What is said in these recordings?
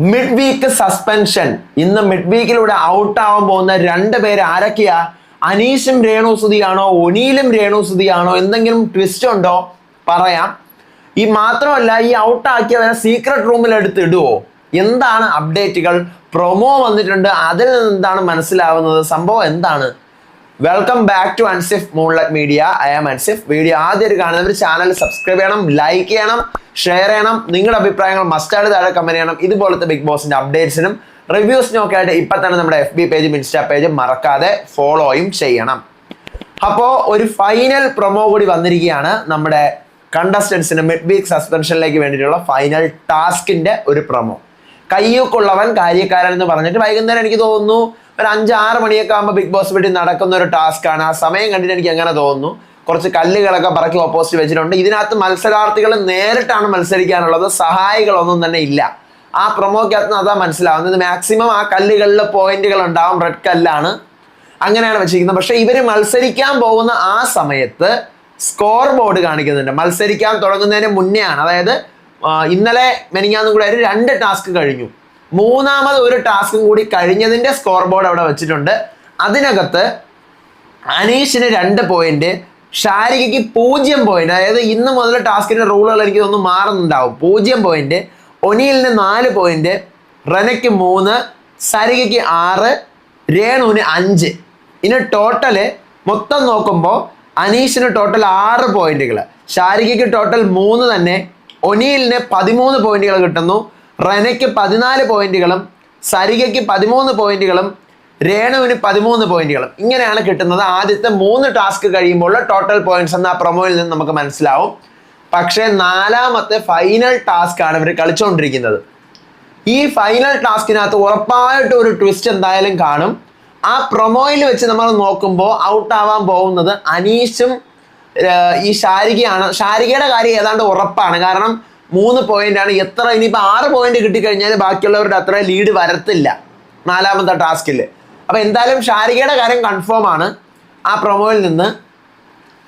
Mid week suspension ഇന്ന് mid വീക്കിലൂടെ out ആവാൻ പോകുന്ന രണ്ട് പേര് ആരൊക്കെയാ? അനീഷും രേണു സുതിയാണോ ഒനീലും രേണു സുതിയാണോ എന്തെങ്കിലും ട്വിസ്റ്റ് ഉണ്ടോ? പറയാം. ഈ മാത്രമല്ല ഈ ഔട്ട് ആക്കിയവരെ സീക്രട്ട് റൂമിൽ എടുത്ത് ഇടുവോ? എന്താണ് അപ്ഡേറ്റുകൾ പ്രൊമോ വന്നിട്ടുണ്ട്. അതിൽ നിന്ന് എന്താണ് മനസ്സിലാവുന്നത്? സംഭവം എന്താണ്? Welcome back to Ansif moonlight media I am Ansif video ആദ്യം കാണുന്നവർ ചാനൽ സബ്സ്ക്രൈബ് ചെയ്യണം ലൈക്ക് ചെയ്യണം ഷെയർ ചെയ്യണം. നിങ്ങളുടെ അഭിപ്രായങ്ങൾ മസ്റ്റായിട്ട് താഴെ കമന്റ് ചെയ്യണം. ഇതുപോലത്തെ ബിഗ് ബോസിന്റെ അപ്ഡേറ്റ്സിനും റിവ്യൂസിനും ഒക്കെ ആയിട്ട് ഇപ്പൊ തന്നെ നമ്മുടെ എഫ് ബി പേജും ഇൻസ്റ്റാ പേജും മറക്കാതെ ഫോളോയും ചെയ്യണം. അപ്പോ ഒരു ഫൈനൽ പ്രൊമോ കൂടി വന്നിരിക്കുകയാണ്. നമ്മുടെ കണ്ടസ്റ്റൻസിന് മിഡ് വീക്ക് സസ്പെൻഷനിലേക്ക് വേണ്ടിയിട്ടുള്ള ഫൈനൽ ടാസ്കിന്റെ ഒരു പ്രൊമോ കയ്യൂക്കുള്ളവൻ കാര്യക്കാരൻ എന്ന് പറഞ്ഞിട്ട് വൈകുന്നേരം എനിക്ക് തോന്നുന്നു ഒരു അഞ്ചാറ് മണിയൊക്കെ ആകുമ്പോൾ ബിഗ് ബോസ് വീട്ടിൽ നടക്കുന്ന ഒരു ടാസ്ക് ആണ്. ആ സമയം കണ്ടിട്ട് എനിക്ക് അങ്ങനെ തോന്നുന്നു. കുറച്ച് കല്ലുകളൊക്കെ പറക്കി ഓപ്പോസിറ്റ് വെച്ചിട്ടുണ്ട്. ഇതിനകത്ത് മത്സരാർത്ഥികൾ നേരിട്ടാണ് മത്സരിക്കാനുള്ളത്. സഹായികളൊന്നും തന്നെ ഇല്ല. ആ പ്രൊമോക്കകത്ത് അതാ മനസ്സിലാവുന്നത്. മാക്സിമം ആ കല്ലുകളിൽ പോയിന്റുകൾ ഉണ്ടാവും. റെഡ് കല്ലാണ്. അങ്ങനെയാണ് വെച്ചിരിക്കുന്നത്. പക്ഷെ ഇവർ മത്സരിക്കാൻ പോകുന്ന ആ സമയത്ത് സ്കോർ ബോർഡ് കാണിക്കുന്നുണ്ട്. മത്സരിക്കാൻ തുടങ്ങുന്നതിന് മുന്നേ ആണ് അതായത് ഇന്നലെ മെനിങ്ങാന്നും കൂടെ ആയിട്ട് രണ്ട് ടാസ്ക് കഴിഞ്ഞു. മൂന്നാമത് ഒരു ടാസ്കും കൂടി കഴിഞ്ഞതിന്റെ സ്കോർ ബോർഡ് അവിടെ വെച്ചിട്ടുണ്ട്. അതിനകത്ത് അനീഷിന് രണ്ട് പോയിന്റ് ഷാരികയ്ക്ക് പൂജ്യം പോയിന്റ് അതായത് ഇന്ന് മുതൽ ടാസ്കിന്റെ റൂളുകൾ എനിക്ക് തോന്നുന്നു മാറുന്നുണ്ടാവും. പൂജ്യം പോയിന്റ് ഒനിയിലിന് നാല് പോയിന്റ് റനയ്ക്ക് മൂന്ന് സരികയ്ക്ക് ആറ് രേണുവിന് അഞ്ച്. ഇനി ടോട്ടൽ മൊത്തം നോക്കുമ്പോൾ അനീഷിന് ടോട്ടൽ ആറ് പോയിന്റുകൾ ഷാരികയ്ക്ക് ടോട്ടൽ മൂന്ന് തന്നെ ഒനിയിലിന് പതിമൂന്ന് പോയിന്റുകൾ കിട്ടുന്നു റനയ്ക്ക് പതിനാല് പോയിന്റുകളും സരികയ്ക്ക് പതിമൂന്ന് പോയിന്റുകളും രേണുവിന് പതിമൂന്ന് പോയിന്റുകളും. ഇങ്ങനെയാണ് കിട്ടുന്നത് ആദ്യത്തെ മൂന്ന് ടാസ്ക് കഴിയുമ്പോൾ ടോട്ടൽ പോയിന്റ്സ് എന്ന ആ പ്രൊമോയിൽ നിന്ന് നമുക്ക് മനസ്സിലാവും. പക്ഷേ നാലാമത്തെ ഫൈനൽ ടാസ്ക് ആണ് ഇവർ കളിച്ചുകൊണ്ടിരിക്കുന്നത് ഈ ഫൈനൽ ടാസ്കിനകത്ത് ഉറപ്പായിട്ട് ഒരു ട്വിസ്റ്റ് എന്തായാലും കാണും. ആ പ്രൊമോയിൽ വെച്ച് നമ്മൾ നോക്കുമ്പോൾ ഔട്ടാവാൻ പോകുന്നത് അനീഷും ഈ ഷാരികയാണ് ഷാരികയുടെ കാര്യം ഏതാണ്ട് ഉറപ്പാണ്. കാരണം മൂന്ന് പോയിന്റ് ആണ് എത്ര ഇനിയിപ്പോൾ ആറ് പോയിന്റ് കിട്ടിക്കഴിഞ്ഞാൽ ബാക്കിയുള്ളവരുടെ അത്ര ലീഡ് വരത്തില്ല. നാലാമത്തെ ടാസ്കിൽ അപ്പൊ എന്തായാലും ഷാരികയുടെ കാര്യം കൺഫേം ആണ്. ആ പ്രൊമോയിൽ നിന്ന്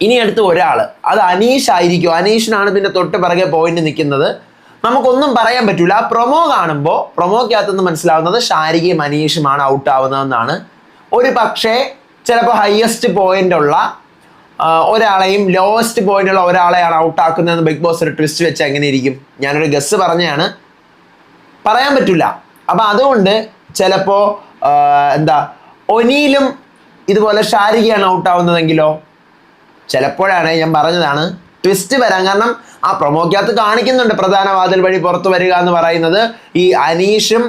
ഇനി അടുത്ത് ഒരാൾ അത് അനീഷ് ആയിരിക്കും. അനീഷിനാണ് പിന്നെ തൊട്ട് പിറകെ പോയിന്റ് നിൽക്കുന്നത്. നമുക്കൊന്നും പറയാൻ പറ്റൂല. ആ പ്രൊമോ കാണുമ്പോൾ പ്രൊമോക്കകത്ത് നിന്ന് മനസ്സിലാവുന്നത് ഷാരികയും അനീഷുമാണ് ഔട്ട് ആവുന്നതെന്നാണ്. ഒരു പക്ഷേ ചിലപ്പോൾ ഹയസ്റ്റ് പോയിന്റ് ഉള്ള ഒരാളെയും ലോവസ്റ്റ് പോയിന്റുള്ള ഒരാളെയാണ് ഔട്ട് ആക്കുന്നതെന്ന് ബിഗ് ബോസ് ഒരു ട്വിസ്റ്റ് വെച്ച് എങ്ങനെ ഇരിക്കും? ഞാനൊരു ഗസ് പറഞ്ഞാണ് പറയാൻ പറ്റില്ല അപ്പൊ അതുകൊണ്ട് ചിലപ്പോ എന്താ ഒനിയിലും ഇതുപോലെ ഷാരികയാണ് ഔട്ട് ആവുന്നതെങ്കിലോ? ചിലപ്പോഴാണ് ഞാൻ പറഞ്ഞതാണ് ട്വിസ്റ്റ് വരാൻ കാരണം ആ പ്രൊമോക്കകത്ത് കാണിക്കുന്നുണ്ട് പ്രധാന വാതിൽ വഴി പുറത്തു വരിക എന്ന് പറയുന്നത് ഈ അനീഷും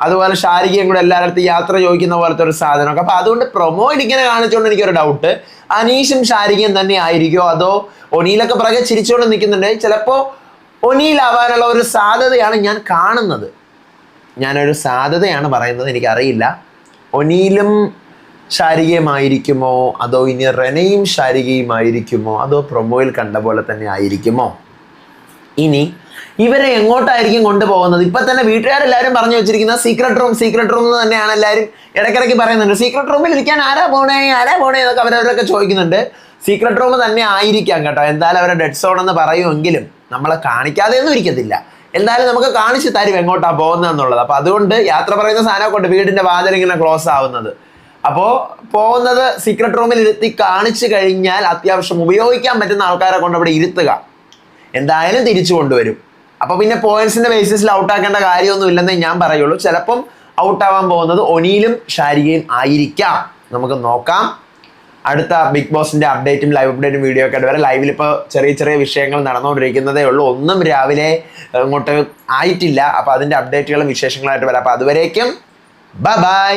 അതുപോലെ ഷാരികയും കൂടെ എല്ലാവരുടെ യാത്ര ചോദിക്കുന്ന പോലത്തെ ഒരു സാധനമൊക്കെ. അപ്പൊ അതുകൊണ്ട് പ്രൊമോ ഇങ്ങനെ കാണിച്ചുകൊണ്ട് എനിക്കൊരു ഡൗട്ട് അനീഷും ഷാരികയും തന്നെ ആയിരിക്കോ? അതോ ഒനിയിലൊക്കെ പിറകെ ചിരിച്ചുകൊണ്ട് നിൽക്കുന്നുണ്ട് ചിലപ്പോ ഒനിയിലാവാനുള്ള ഒരു സാധ്യതയാണ് ഞാൻ കാണുന്നത്. ഞാനൊരു സാധ്യതയാണ് പറയുന്നത് എനിക്കറിയില്ല. ഒനീലും ശാരികയുമായിരിക്കുമോ അതോ ഇനി റെനയും ശാരികയുമായിരിക്കുമോ അതോ പ്രൊമോയിൽ കണ്ട പോലെ തന്നെ ആയിരിക്കുമോ? ഇനി ഇവരെ എങ്ങോട്ടായിരിക്കും കൊണ്ടുപോകുന്നത്? ഇപ്പൊ തന്നെ വീട്ടുകാരെല്ലാവരും പറഞ്ഞു വെച്ചിരിക്കുന്ന സീക്രട്ട് റൂം സീക്രട്ട് റൂം എന്ന് തന്നെയാണ് എല്ലാവരും ഇടയ്ക്കിടയ്ക്ക് പറയുന്നുണ്ട്. സീക്രട്ട് റൂമിൽ ഇരിക്കാൻ ആരാ പോണേ? ആരാ പോണേ എന്നൊക്കെ അവരവരൊക്കെ ചോദിക്കുന്നുണ്ട്. സീക്രട്ട് റൂം തന്നെ ആയിരിക്കാം കേട്ടോ. എന്തായാലും അവരുടെ ഡെഡ് സോൺ എന്ന് പറയുമെങ്കിലും നമ്മളെ കാണിക്കാതെ ഒന്നും ഇരിക്കത്തില്ല. എന്തായാലും നമുക്ക് കാണിച്ചു തരും എങ്ങോട്ടാ പോകുന്നത് എന്നുള്ളത്. അപ്പൊ അതുകൊണ്ട് യാത്ര പറയുന്ന സാധനം കൊണ്ട് വീടിന്റെ വാതിൽ ഇങ്ങനെ ക്ലോസ് ആവുന്നത്. അപ്പോൾ പോകുന്നത് സീക്രട്ട് റൂമിൽ ഇരുത്തി കാണിച്ചു കഴിഞ്ഞാൽ അത്യാവശ്യം ഉപയോഗിക്കാൻ പറ്റുന്ന ആൾക്കാരെ കൊണ്ട് അവിടെ ഇരുത്തുക. എന്തായാലും തിരിച്ചു കൊണ്ടുവരും. അപ്പൊ പിന്നെ പോയിന്റ്സിന്റെ ബേസിസിൽ ഔട്ട് ആക്കേണ്ട കാര്യമൊന്നും ഇല്ലെന്നേ ഞാൻ പറയുള്ളൂ. ചിലപ്പം ഔട്ട് ആവാൻ പോകുന്നത് ഒനിയിലും ഷാരികയും ആയിരിക്കാം. നമുക്ക് നോക്കാം. അടുത്ത ബിഗ് ബോസിന്റെ അപ്ഡേറ്റും ലൈവ് അപ്ഡേറ്റും വീഡിയോ ഒക്കെ വരെ ലൈവിൽ ഇപ്പോൾ ചെറിയ ചെറിയ വിഷയങ്ങൾ നടന്നുകൊണ്ടിരിക്കുന്നതേ ഉള്ളൂ. ഒന്നും രാവിലെ അങ്ങോട്ട് ആയിട്ടില്ല. അപ്പൊ അതിന്റെ അപ്ഡേറ്റുകളും വിശേഷങ്ങളായിട്ട് വരാം. അപ്പൊ അതുവരേക്കും ബൈ ബൈ